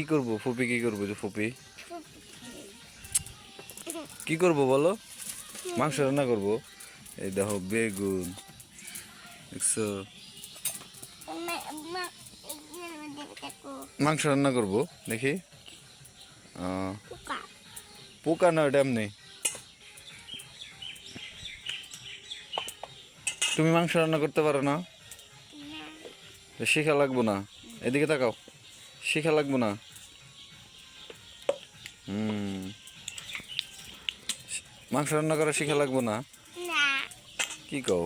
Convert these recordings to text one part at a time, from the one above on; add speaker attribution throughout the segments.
Speaker 1: কি করব? ফুপি কি করব যে ফুপি? কি করব বলো? মাংস রান্না করব? এই দেখো বেগুন মাংস রান্না করব দেখি। পোকা। না ওটা এমনি। তুমি মাংস রান্না করতে পারো না। শিখা লাগবো না। এদিকে তাকাও। শিখা লাগবো না। হুম। মাংস রান্না করা শিখা লাগবো না? কি কও?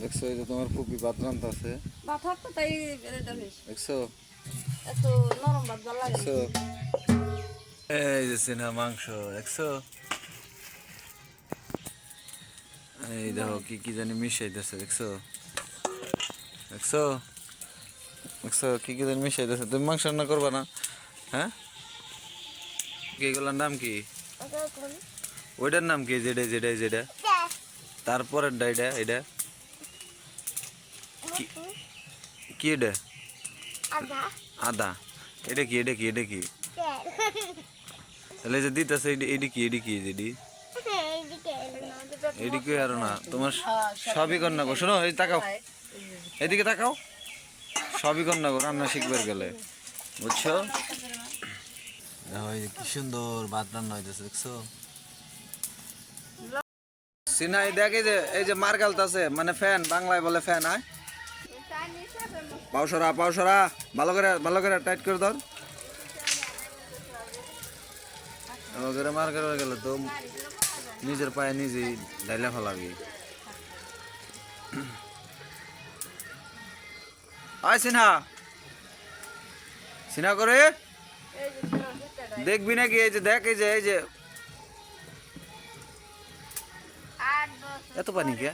Speaker 1: দেখছ এই যে তোমার ফুপি ভাত রান্তা আছে
Speaker 2: বাথার তো তাই এটা বেশ।
Speaker 1: দেখছ?
Speaker 2: এত নরম ভাত ভালো লাগে।
Speaker 1: দেখছ? এই যে সিনা মাংস দেখছ? এই দেখো কি কি জানি মিশাইতেছে দেখছ? দেখছ? দেখছ কি কি জানি মিশাইতেছে তুমি মাংস রান্না করবা না? হ্যাঁ? কি এগুলোর নাম কি? ওইটার নাম কি? যেটা যেটা যেটা তারপরের ডাইটা এটা কি এটা? আদা। এটা কি এটা কি এটা কি? তাহলে যে দিতেছে এডি কি এডি কি এডি এডি কি আর না? তোমার সবই কন্যা গো। শোনো এই তাকাও। এদিকে তাকাও। সবই কন্যা গো রান্না শিখবার গেলে। বুঝছ? কি সুন্দর ভাত রান্না হইতেছে দেখছ? সিনাই দেখ যে এই যে মার্গালত আছে মানে ফ্যান বাংলায় বলে ফ্যান আয়। পাউসরা পাউসরা ভালো করে ভালো করে টাইট করে ধর। মার করে গেলে তো নিজের পায়ে নিজেই ডাইলে ফেলাবি। আয় সিনহা। সিনহা করে? দেখবি নাকি? এই যে দেখ এই যে এই যে। এত পানি কে?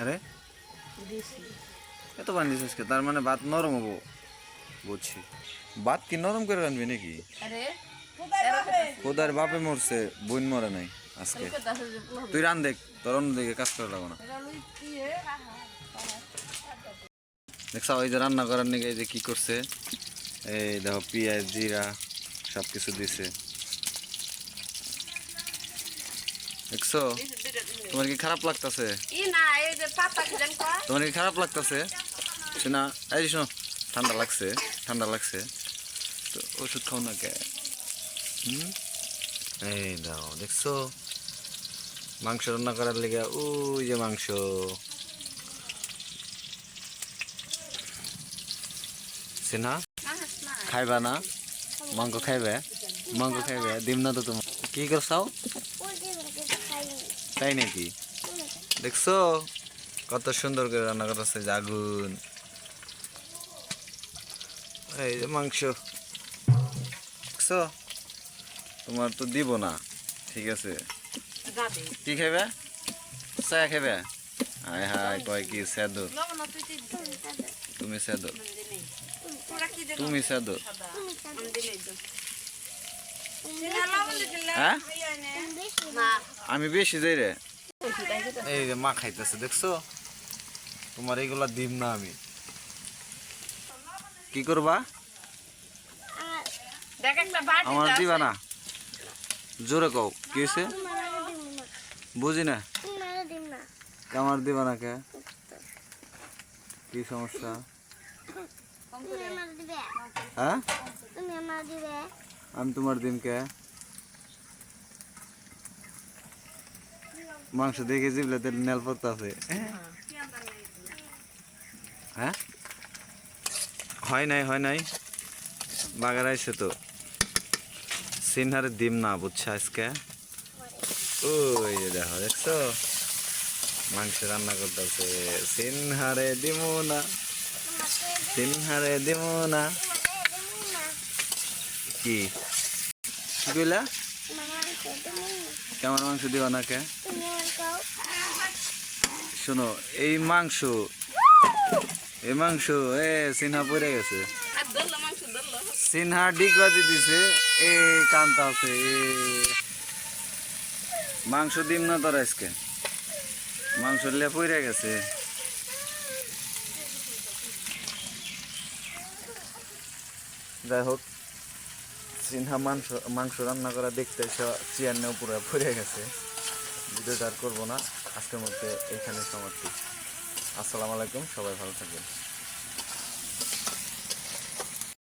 Speaker 1: আরে? এত পানি দিছিস কে? তার মানে ভাত নরম হব বুঝছি ভাত কি নরম করে রানবি নাকি?
Speaker 2: আরে
Speaker 1: খোদার বাপে। মরছে বোন মরে নাই আজকে। তুই রান দেখ তোর অন্যদিকে কাজ করে লাগো না। দেখছ ওই যে রান্না করার নাকি এই যে কি করছে? এই দেখো পেঁয়াজ জিরা সব কিছু দিছে। দেখছ? তোমার কি খারাপ লাগতেছে?
Speaker 2: ই না এই যে পাতা খিলাম কয়?
Speaker 1: তোমার কি খারাপ লাগতাছে? শোনা এই যে শোনো ঠান্ডা লাগছে ঠান্ডা লাগছে। তো ওষুধ খাও না কে? হুম? এই দাও দেখছ? মাংস রান্না করার লেগে ওই যে মাংস। সিনা খাইবা না? মাংস খাইবে? মাংস খাইবে? দিম না তো তুমি কি করছাও তাই নাকি? দেখছ? কত সুন্দর করে রান্না করতেছে যে আগুন এই যে মাংস। দেখছ? তোমার তো দিব না। ঠিক আছে। কি খাইবে? চা খাইবে? হায় হায় কয় কি
Speaker 2: তুই
Speaker 1: তুমি
Speaker 2: দেখো
Speaker 1: তুমি সেদ
Speaker 2: আমি দিনে দিনে লবণ দিলে
Speaker 1: হ্যাঁ? আমি বেশি যাই রে। এই যে মা খাইতেছে দেখছ? তোমার এইগুলা দিম না আমি। কি করবা?
Speaker 2: দেখ একটা বাটি
Speaker 1: আমার দিবা না? জোরে কও কি হয়েছে বুঝি না। আমার দিবা না কে? কি সমস্যা? হ্যাঁ? আমি তোমার দিন কে মাংস দেখে জিবলে তেল নেল পড়তে আছে। হ্যাঁ? হয় নাই হয় নাই। বাগার আইসে তো। সিনহারে দিম না বুঝছ আজকে? ওই যে দেখো দেখছ? মাংস রান্না করতেছে। সিনহারে দিমু না। সিনহারে দিমু না কি কইলা? কেমন মাংস দিবা না কে শোনো, এই মাংস এই মাংস, এ, সিনহা পড়ে গেছে। সিনহা ডিগ বাজি দিছে, এ, কান্তা আছে, এ। মাংস দিম না তোর আজকে। মাংস লে পড়ে গেছে। যাই হোক চিনহা মাংস মাংস রান্না করা দেখতে চেয়ার নেও পুরো পড়ে গেছে। ভিডিওটা আর করব না, আজকের মধ্যে এইখানে সমাপ্তি। আসসালামু আলাইকুম, সবাই ভালো থাকবেন।